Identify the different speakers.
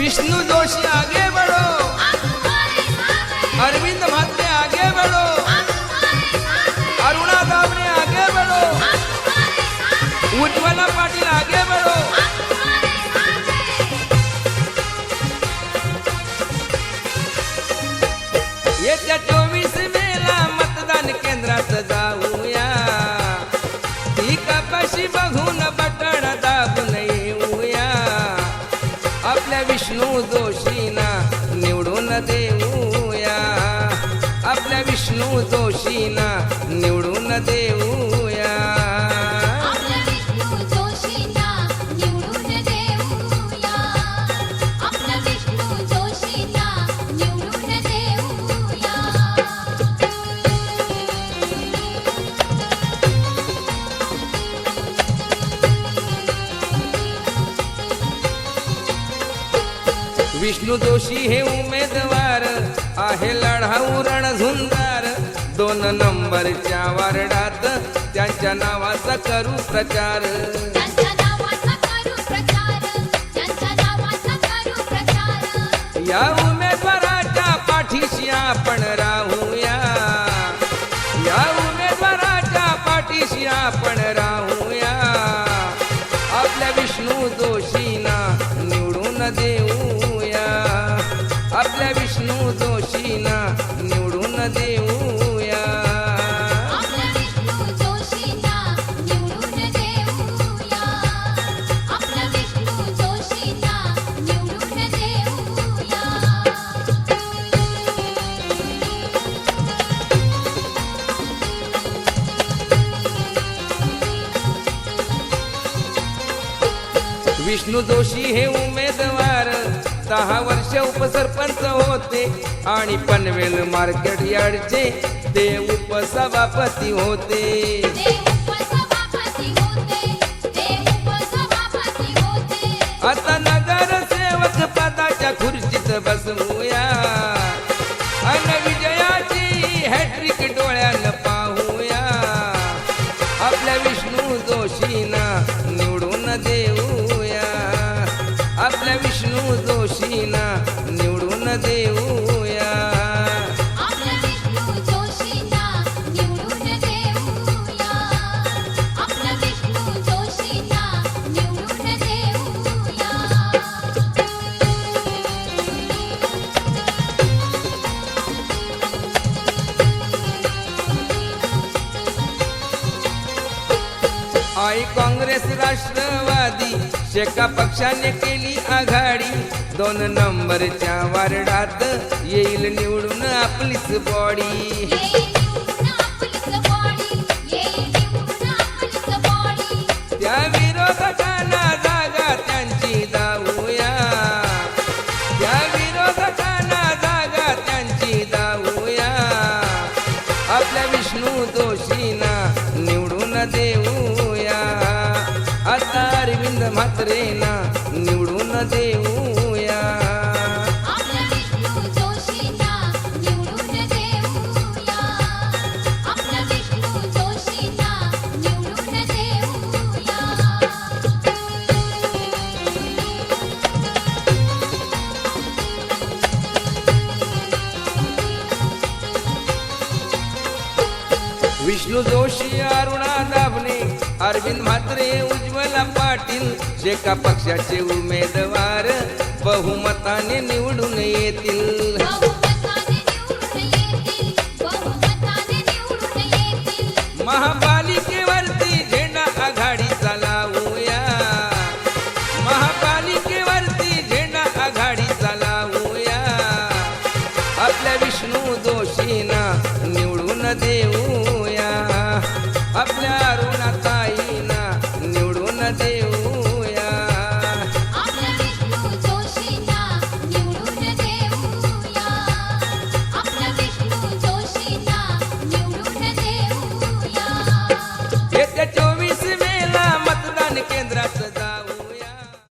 Speaker 1: विष्णु जोशी आगे बढ़ो। अरविंद म्हात्रे आगे बढ़ो। अरुणा दाभणे आगे बढ़ो। उज्ज्वला पाटील आगे बढ़ो। येत्या चोवीस मेला मतदान केंद्रात जाऊया ती कपाशी बघून बटण दाबून विष्णू जोशीना निवडून देऊया. विष्णू जोशी हे उमेदवार आहे लढाऊ रणझुंजार दोन नंबरच्या वार्डात त्यांच्या नावाचा करू प्रचार. या उमेदवाराच्या पाठीशी आपण राहूया. या उमेदवाराच्या पाठीशी आपण राहूया. आपल्या विष्णू जोशीना निवडून देऊया. आपल्या विष्णू जोशीना विष्णू जोशी हे उमेदवार. दहा वर्ष उपसरपंच होते आणि पनवेल मार्केट यार्डचे ते उपसभापती होते. आता नगरसेवक पदाच्या खुर्चीत बसवूया विष्णू जोशीना निवडून देऊया. आई काँग्रेस राष्ट्रवादी शेका पक्षाने केली आघाडी दोन नंबरच्या वार्डात येईल निवडून आपलीच बॉडी. त्या विरोधकांना जागा त्यांची दावूया त्या विरोधकांना जागा त्यांची दावूया आपल्या विष्णू दोषींना निवडून देऊया अरविंद म्हात्रेना निवडून देऊया. विष्णू जोशी अरुणा दाभणे अरविंद म्हात्रे उज्ज्वला पाटील का पक्षाचे उमेदवार बहुमताने निवडून येतील.